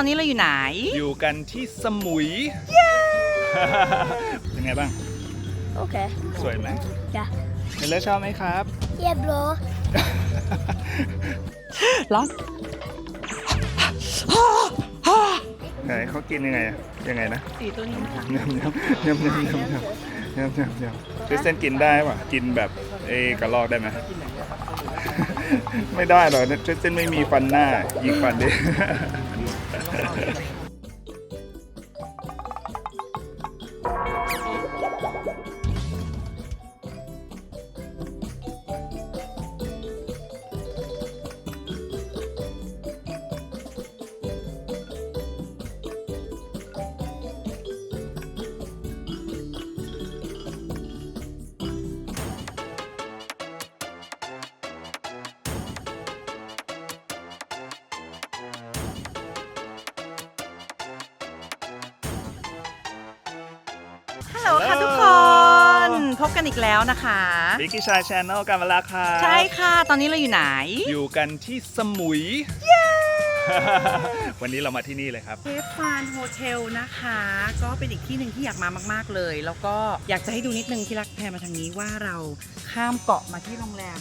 อนนี้เราอยู่ไหน อยู่กันที่สมุย เป็นไงบ้าง Okay. สวยไหม Yeah. เมลเลอร์ชอบไหมครับ Yeah, bro. ร้อนไหนเขากินยังไงอะยังไงนะสีตัวนี้นะคะยำยำยำยำยำยำยำยำยำคริสเซนกินได้ป่ะ กินแบบเอกระลอกได้ไหม ไม่ได้หรอกคริสเซนไม่มีฟันหน้า ยิงฟันดิ กันอีกแล้วนะคะบิ๊กกี้ชายชแนลกันมาแล้วค่ะ ใช่ค่ะตอนนี้เราอยู่ไหน อยู่กันที่สมุย วันนี้เรามาที่นี่เลยครับ เทฟฟานโฮเทลนะคะ ก็เป็นอีกที่หนึ่งที่อยากมามาก ๆ เลย แล้วก็อยากจะให้ดูนิดนึงที่รักแพรมาทางนี้ว่าเราข้ามเกาะมาที่โรงแรม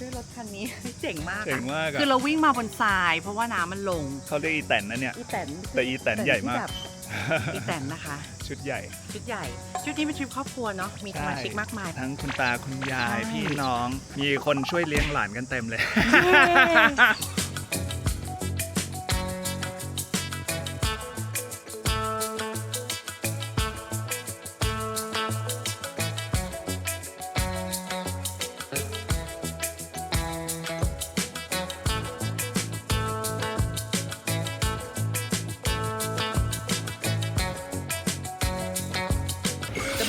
ด้วยรถคันนี้ เจ๋งมากอะเจ๋งมากอะ คือเราวิ่งมาบนทราย เพราะว่าน้ำมันลง เขาเรียกอีแตนนะเนี่ย อีแตนแต่อีแตนใหญ่มาก ที่แบบอีแตนนะคะ ชุดใหญ่ ชุดใหญ่ ชุดนี้เป็นทริปครอบครัวเนาะมีสมาชิกมากมาย ทั้งคุณตาคุณยายใช่พี่น้อง มีคนช่วยเลี้ยงหลานกันเต็มเลย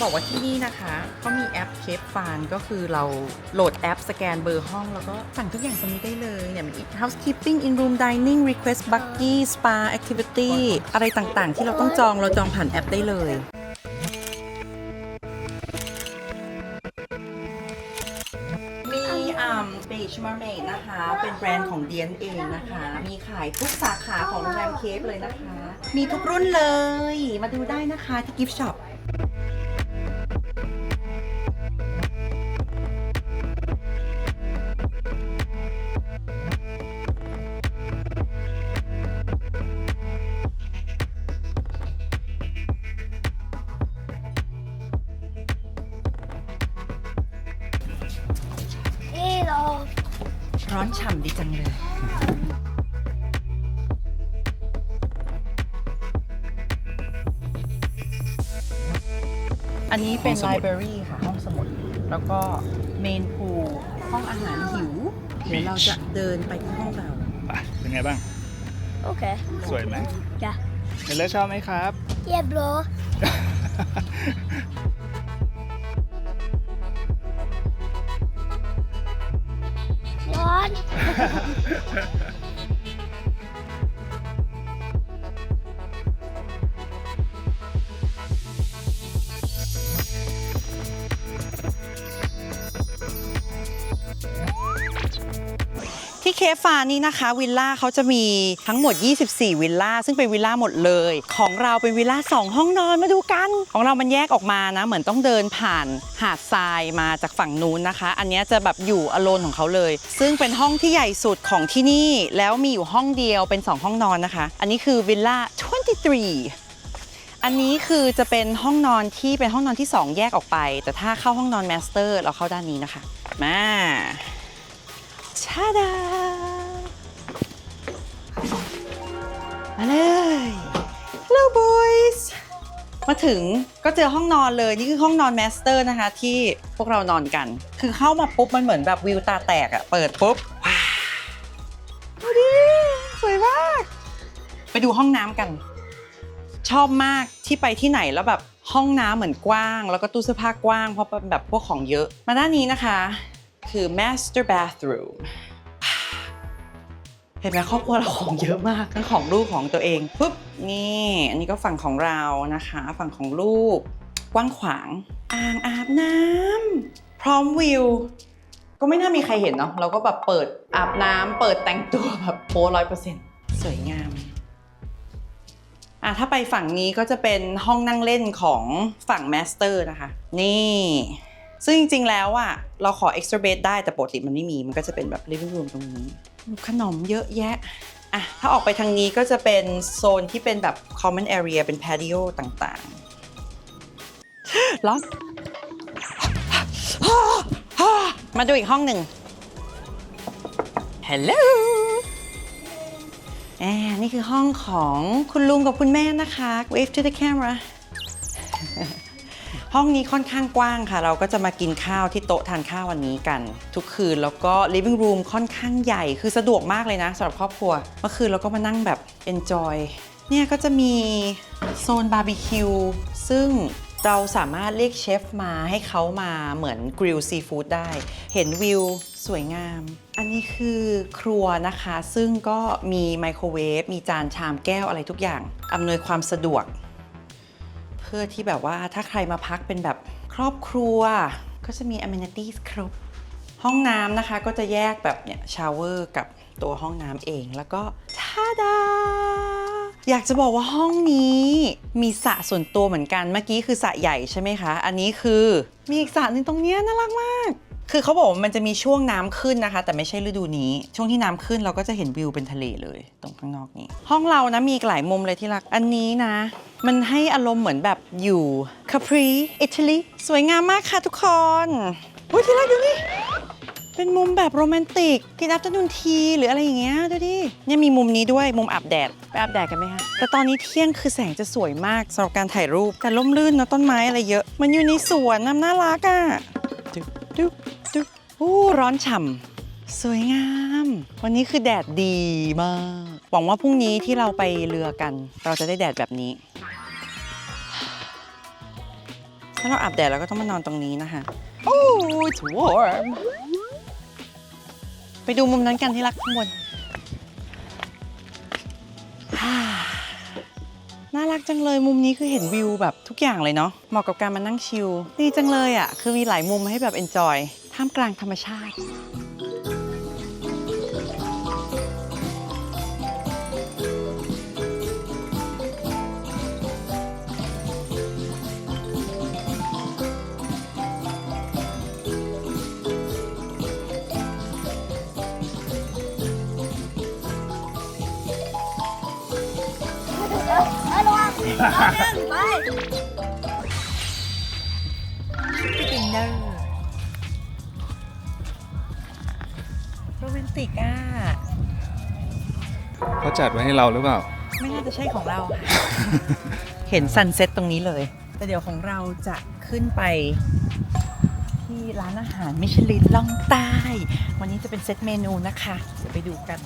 บอกว่าที่นี่นะคะเขามีแอปเคปฟานก็คือเราโหลดแอปสแกนเบอร์ห้อง แล้วก็สั่งทุกอย่างตรงนี้ได้เลยเนี่ยมัน housekeeping in room dining request buggy spa activity อะไรต่างๆ ที่เราต้องจองเราจองผ่านแอปได้เลยมีอ่า Beach Mermaid นะคะ เป็นแบรนด์ของเดียนเองนะคะ มีขายทุกสาขาของโรงแรมเคปเลยนะคะ มีทุกรุ่นเลย มาดูได้นะคะที่ Gift Shop Hello. ร้อนฉ่ำดีจังเลย อันนี้เป็นห้องสมุด library ค่ะ ห้องสมุด แล้วก็เมนพูลห้องอาหารหิวมีเดี๋ยวเราจะเดินไปที่ห้องเรา ไปเป็นไงบ้าง Okay. สวยไหม Yeah. เมลเลอร์ชอบไหมครับ Yeah, bro. เคฟานี่นะคะวิลล่าเขาจะมีทั้งหมด 24 วิลล่าซึ่งเป็นวิลล่าหมดเลย ของเราเป็นวิลล่า2 ห้องนอนมาดูกัน ของเรามันแยกออกมานะ เหมือนต้องเดินผ่านหาดทรายมาจากฝั่งนู้นนะคะ อันนี้จะแบบอยู่อโลนของเขาเลย ซึ่งเป็นห้องที่ใหญ่สุดของที่นี่แล้วมีอยู่ห้องเดียวเป็น 2 ห้องนอนนะคะ อันนี้คือวิลล่า23อันนี้คือจะเป็นห้องนอนที่เป็นห้องนอนที่ 2 แยกออกไป แต่ถ้าเข้าห้องนอนแมสเตอร์เราเข้าด้านนี้นะคะ มา ชาดา มาเลย Hello boys มาถึงก็เจอห้องนอนเลย นี่คือห้องนอนแมสเตอร์นะคะ ที่พวกเรานอนกัน คือเข้ามาปุ๊บ มันเหมือนแบบวิวตาแตกอะเปิดปุ๊บว้าวดูดิสวยมาก ไปดูห้องน้ำกัน ชอบมากที่ไปที่ไหนแล้วแบบห้องน้ำเหมือนกว้าง แล้วก็ตู้เสื้อผ้ากว้างเพราะเป็นแบบพวกของเยอะ มาด้านนี้นะคะ คือ master bathroom เห็นไหมครอบครัวเราของเยอะมากทั้งของลูกของตัวเองปุ๊บนี่ อันนี้ก็ฝั่งของเรานะคะ ฝั่งของลูกกว้างขวางอ่างอาบน้ำพร้อมวิว ก็ไม่น่ามีใครเห็นเนาะเราก็แบบเปิดอาบน้ำเปิดแต่งตัวแบบโป๊ร้อยเปอร์เซ็นต์สวยงามอะถ้าไปฝั่งนี้ก็จะเป็นห้องนั่งเล่นของฝั่งแมสเตอร์นะคะ นี่ ซึ่งจริงๆ แล้วอะเราขอ extra bed ได้แต่ปกติมันไม่มี มันก็จะเป็นแบบ living room ตรงนี้ ขนมเยอะแยะอะถ้าออกไปทางนี้ก็จะเป็นโซนที่เป็นแบบ common area เป็น patio ต่างๆร้อนมาดูอีกห้องหนึ่ง Hello แอบนี่คือห้องของคุณลุงกับคุณแม่นะคะ wave to the camera ห้องนี้ค่อนข้างกว้างค่ะ เราก็จะมากินข้าวที่โต๊ะทานข้าววันนี้กัน ทุกคืนแล้วก็ living room ค่อนข้างใหญ่ คือสะดวกมากเลยนะสำหรับครอบครัว เมื่อคืนเราก็มานั่งแบบ enjoy เนี่ยก็จะมีโซนบาร์บีคิวซึ่งเราสามารถเรียกเชฟมาให้เขามาเหมือนกริลซีฟู้ดได้ เห็นวิวสวยงาม อันนี้คือครัวนะคะ ซึ่งก็มีไมโครเวฟมีจานชามแก้วอะไรทุกอย่าง อำนวยความสะดวก เพื่อที่แบบว่าถ้าใครมาพักเป็นแบบครอบครัว ก็จะมี amenities ครบ ห้องน้ำนะคะก็จะแยกแบบเนี่ยชาวเวอร์กับตัวห้องน้ำเองแล้วก็ทาดา อยากจะบอกว่าห้องนี้มีสระส่วนตัวเหมือนกันเมื่อกี้คือสระใหญ่ใช่ไหมคะ อันนี้คือมีอีกสระหนึงตรงเนี้ยน่ารักมาก คือเขาบอกว่ามันจะมีช่วงน้ำขึ้นนะคะ แต่ไม่ใช่ฤดูนี้ ช่วงที่น้ำขึ้นเราก็จะเห็นวิวเป็นทะเลเลย ตรงข้างนอกนี้ ห้องเรานะมีอีกหลายมุมเลยที่รักอันนี้นะ มันให้อารมณ์เหมือนแบบอยู่คาปรีอิตาลีสวยงามมากค่ะทุกคนอุ้ยที่รักดูนี่เป็นมุมแบบโรแมนติกกินอัฟเตอร์นูนทีหรืออะไรอย่างเงี้ยดูดิเนี่ยมีมุมนี้ด้วยมุมอาบแดดไปอาบแดดกันไหมคะแต่ตอนนี้เที่ยงคือแสงจะสวยมากสำหรับการถ่ายรูปแต่ร่มรื่นนะต้นไม้อะไรเยอะ มันอยู่ในสวนน้ำน่ารักอะดุ๊ดุ๊ดุ๊บอู้ร้อนฉ่ำ สวยงาม วันนี้คือแดดดีมาก หวังว่าพรุ่งนี้ที่เราไปเรือกัน เราจะได้แดดแบบนี้ ถ้าเราอาบแดดเราก็ต้องมานอนตรงนี้นะคะ โอ้ it's warm ไปดูมุมนั้นกันที่รักข้างบนฮ่าน่ารักจังเลยมุมนี้คือเห็นวิวแบบทุกอย่างเลยเนาะ เหมาะกับการมานั่งชิล ดีจังเลยอะ่ะ คือมีหลายมุมให้แบบเอนจอยท่ามกลางธรรมชาติ วังไปดินเนอร์โรแมนติกอะ เขาจัดไว้ให้เราหรือเปล่า ไม่น่าจะใช่ของเราค่ะ เห็นซันเซ็ตตรงนี้เลย แต่เดี๋ยวของเราจะขึ้นไป ที่ร้านอาหารมิชลินล่องใต้ วันนี้จะเป็นเซตเมนูนะคะ เดี๋ยวไปดูกัน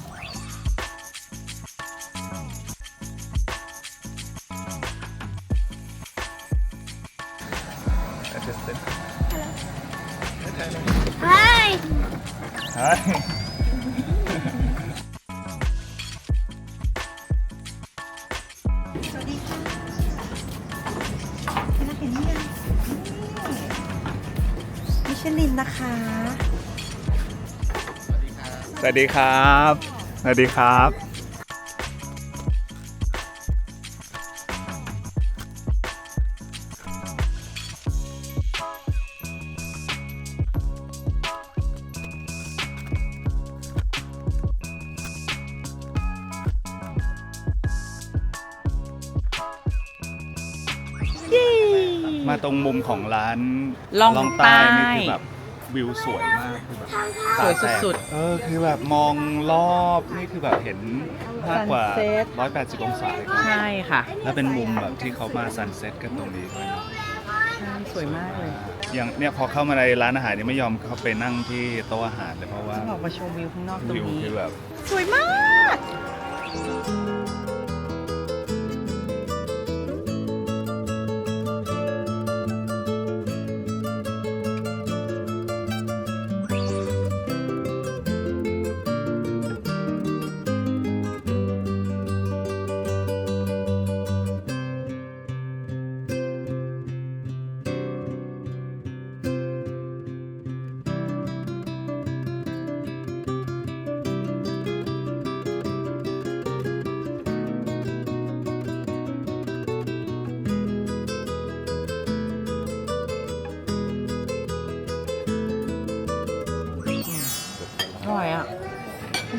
สวัสดีครับสวัสดีครับมาตรงมุมของร้านล่องใต้นี่คือแบบ วิวสวยมากคือแบบสวยตาแตกสุดเออคือแบบมองรอบนี่คือแบบเห็นมากกว่า Sunset 180 องศาเลยนะใช่ค่ะแล้วเป็นมุมแบบที่เขามาซันเซ็ตกันตรงนี้ด้วยนะใช่สวยมากเลยอย่างเนี่ยพอเข้ามาในร้านอาหารนี่ไม่ยอมเข้าไปนั่งที่โต๊ะอาหารเลยเพราะว่าต้องออกมาชมวิวข้างนอกตรงวิวนี้ คือแบบ สวยมาก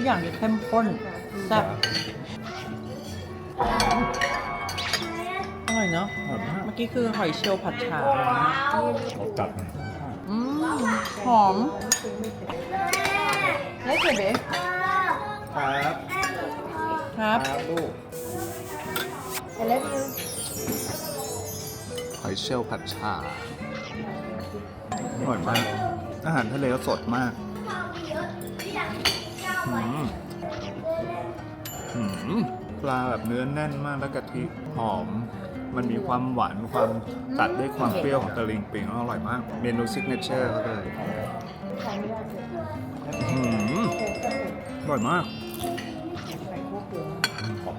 อย่างจะเข้มข้นแซ่บอร่อยเนาะอร่อยมากเมื่อกี้คือหอยเชลล์ผัดฉ่าเขาจัดนะอืมหอมเล็กเลยเบ๊ครับครับลูก I love you หอยเชลล์ผัดชาอร่อยมาก อาหารทะเลก็สดมาก อืมอืมปลาแบบเนื้อแน่นมากแล้วกะทิหอม มันมีความหวานความตัดด้วยความเปรี้ยวของตะลิงปิงอร่อยมาก เมนูซิกเนเจอร์เขาเลยอืมอร่อยมากหอม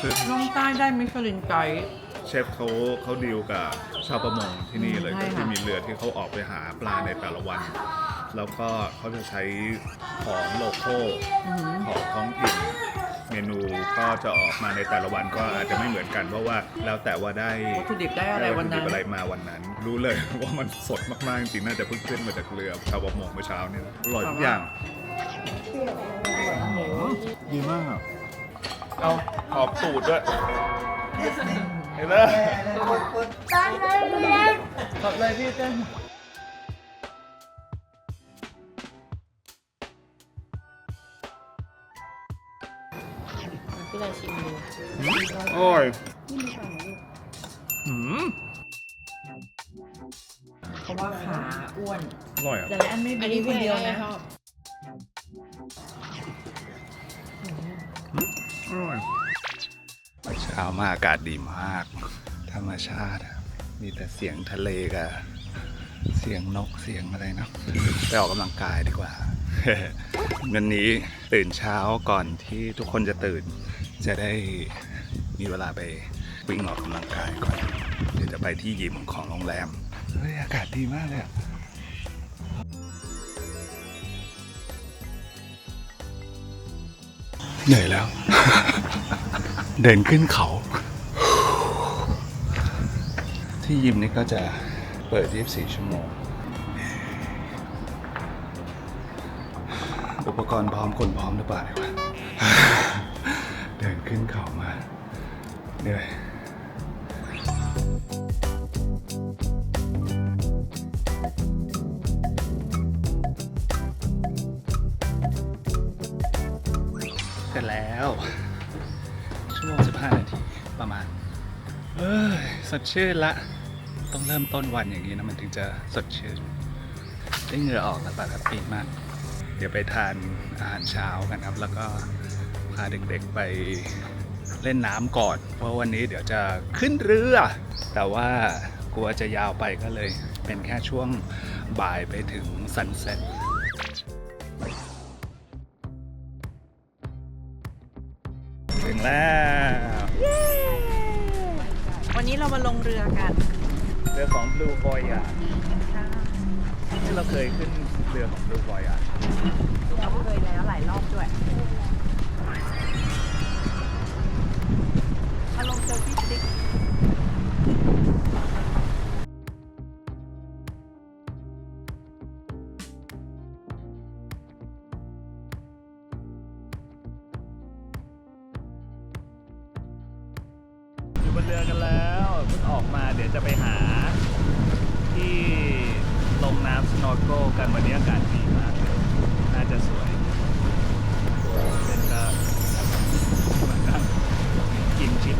คือลงใต้ได้มิชลินไกด์ เชฟเขาเขาดีลกับชาวประมงที่นี่เลยใช่ก็ค่ะที่มีเรือที่เขาออกไปหาปลาในแต่ละวัน แล้วก็เขาจะใช้ของโลโก้ของท้องถิ่นเมนูก็จะออกมาในแต่ละวันก็อาจจะไม่เหมือนกันเพราะว่าแล้วแต่ว่าได้วัตถุดิบได้อะไรวันนั้นด้วัตถุดิบอะไรมาวันนั้น รู้เลยว่ามันสดมากๆจริงๆน่าจะเพิ่งขึ้นมาจากเรือชาวประมงเมื่อเช้านี่อร่อยทุกอย่างดีมากเอาขอบสูตรด้วยเห็นไหมสดเลยพี่เต้น พี่เลยชิมดูอร่อยอืมเพราะว่าขาอ้วนอร่อยอะแต่ละอันไม่บีคนเดียวนะอร่อยเช้ามาอากาศดีมาก ธรรมชาติอะมีแต่เสียงทะเลกับเสียงนกเสียงอะไรเนาะไปออกกำลังกายดีกว่า วันนี้ตื่นเช้าก่อนที่ทุกคนจะตื่น จะได้มีเวลาไปวิ่งออกกำลังกายก่อน เดี๋ยวจะไปที่ยิมของโรงแรม เฮ้ย อากาศดีมากเลยอะเหนื่อยแล้ว เดินขึ้นเขา ที่ยิมนี่ก็จะเปิด 24 ชั่วโมง อุปกรณ์พร้อมคนพร้อมหรือเปล่าเนี่ยวะ ขึ้นเขามาเหนื่อยเสร็จแล้ว ชั่วโมง15 นาที ประมาณ เอ้ย สดชื่นละ ต้องเริ่มต้นวันอย่างนี้นะ มันถึงจะสดชื่น ได้เหงื่อออกแล้วปกติมาก เดี๋ยวไปทานอาหารเช้ากันครับ แล้วก็ พาเด็กๆไปเล่นน้ำก่อน เพราะวันนี้เดี๋ยวจะขึ้นเรือ แต่ว่ากลัวจะยาวไปก็เลย เป็นแค่ช่วงบ่ายไปถึงซันเซ็ตถึงแล้ว วันนี้เรามาลงเรือกัน เรือของ Blue Voyage ที่เราเคยขึ้นเรือของ Blue Voyage เราเคยแล้วหลายรอบด้วย อารมณ์เซลฟี่สติ๊กอยู่บนเรือกันแล้วเพิ่งออกมาเดี๋ยวจะไปหา ที่ลงน้ำสโนว์โกกันวันนี้อากาศดีมากเลยน่าจะสวย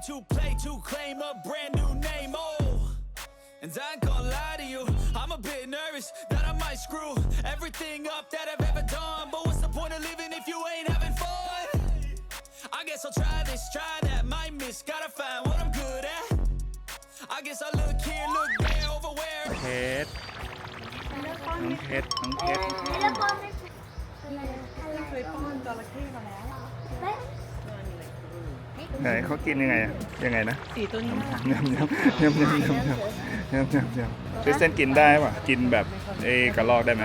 is my game to play, to claim a brand new name. Oh. And I ain't gonna lie to you, I'm a bit nervous that I might screw everything up that I've ever done. But what's the point of living if you ain't having fun? I guess I'll try this, try that, might miss, gotta find what I'm good at. I guess I look here, look there, over where. เพชรน้องเพชรน้องเพชร แล้วพอไม่เคยป้อนจระเข้มาแล้ว ไหนเขากินยังไงอะยังไงนะสีตัวนี้น่ารักยำยำยำยำยำยำยำยำยำคริสเตนกินได้ป่ะกินแบบเอกระลอกได้ไหม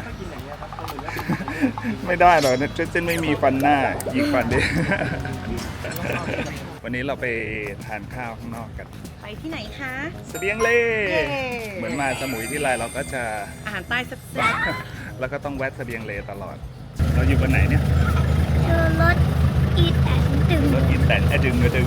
ไม่ได้หรอกคริสเตนไม่มีฟันหน้ายิงฟันดิวันนี้เราไปทานข้าวข้างนอกกัน ไปที่ไหนคะ เสบียงเล่เย้เหมือนมาสมุยที่ไรเราก็จะอาหารใต้แซ่บแล้วก็ต้องแวะเสบียงเลตลอด เราอยู่กันไหนเนี่ยคือรถอีแตน ดึง รถอินแต่อะดึงก็ดึง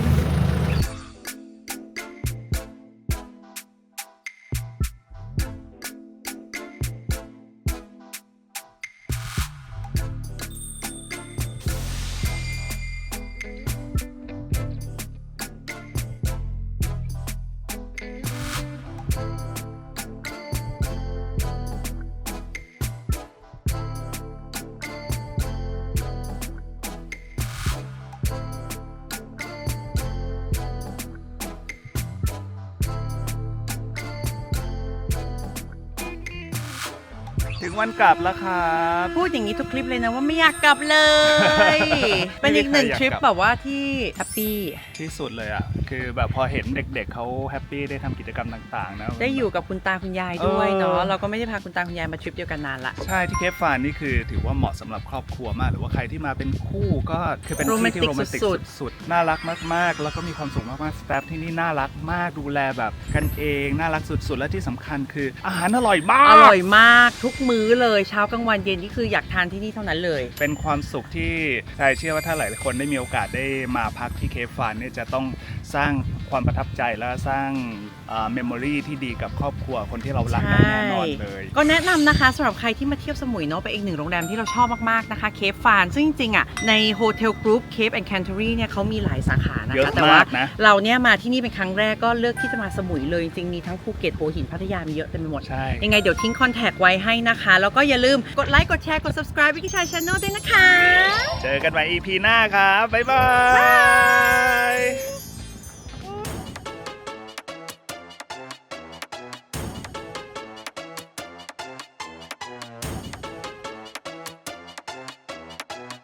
วันกลับแล้วครับๆพูดอย่างนี้ทุกคลิปเลยนะว่าไม่อยากกลับเลย เป็นอีกหนึ่งทริปแบบว่าที่แฮปปี้ ที่สุดเลยอะ คือแบบพอเห็นเด็กๆเขาแฮปปี้ได้ทำกิจกรรมต่างๆนะ ได้อยู่กับคุณตาคุณยายด้วยเนาะ เออ เราก็ไม่ได้พาคุณตาคุณยายมาทริปเดียวกันนานละ ใช่ที่เคปฟานนี่คือถือว่าเหมาะสำหรับครอบครัวมาก หรือว่าใครที่มาเป็นคู่ก็คือเป็นที่ที่โรแมนติกสุดสุดๆน่ารักมากๆ แล้วก็มีความสุขมากๆสตาฟที่นี่น่ารักมากดูแลแบบกันเองน่ารักสุดๆ และที่สำคัญคืออาหารอร่อยมาก อร่อยมากทุกมื้อเลยเช้ากลางวันเย็นนี่คืออยากทานที่นี่เท่านั้นเลย เป็นความสุขที่ชายเชื่อว่าถ้าหลายคนได้มีโอกาสได้มาพักที่เคฟฟานเนี่ยจะต้อง สร้างความประทับใจและสร้างเมมโมรีที่ดีกับครอบครัวคนที่เรารักได้แน่นอนเลย ก็แนะนำนะคะสำหรับใครที่มาเที่ยวสมุยเนาะไปอีกหนึ่งโรงแรมที่เราชอบมากๆนะคะเคฟฟานซึ่งจริงๆอะในโฮเทลกรุ๊ปเคฟแอนด์แคนเทอรี่เนี่ยเขามีหลายสาขานะเยคะอะแต่ว่ามากนะเราเนี่ยมาที่นี่เป็นครั้งแรกก็เลือกที่จะมาสมุยเลยจริงๆมีทั้งภูเก็ตหัวหินพัทยามีเยอะเต็มไปหมดใช่ยังไงเดี๋ยวทิ้งคอนแทคไว้ให้นะคะ แล้วก็อย่าลืมกดไลค์กดแชร์กด subscribe วิกิชายช n แนลด้วยนะคะ เจอกันใหม่ EP หน้าครับบ๊ายบาย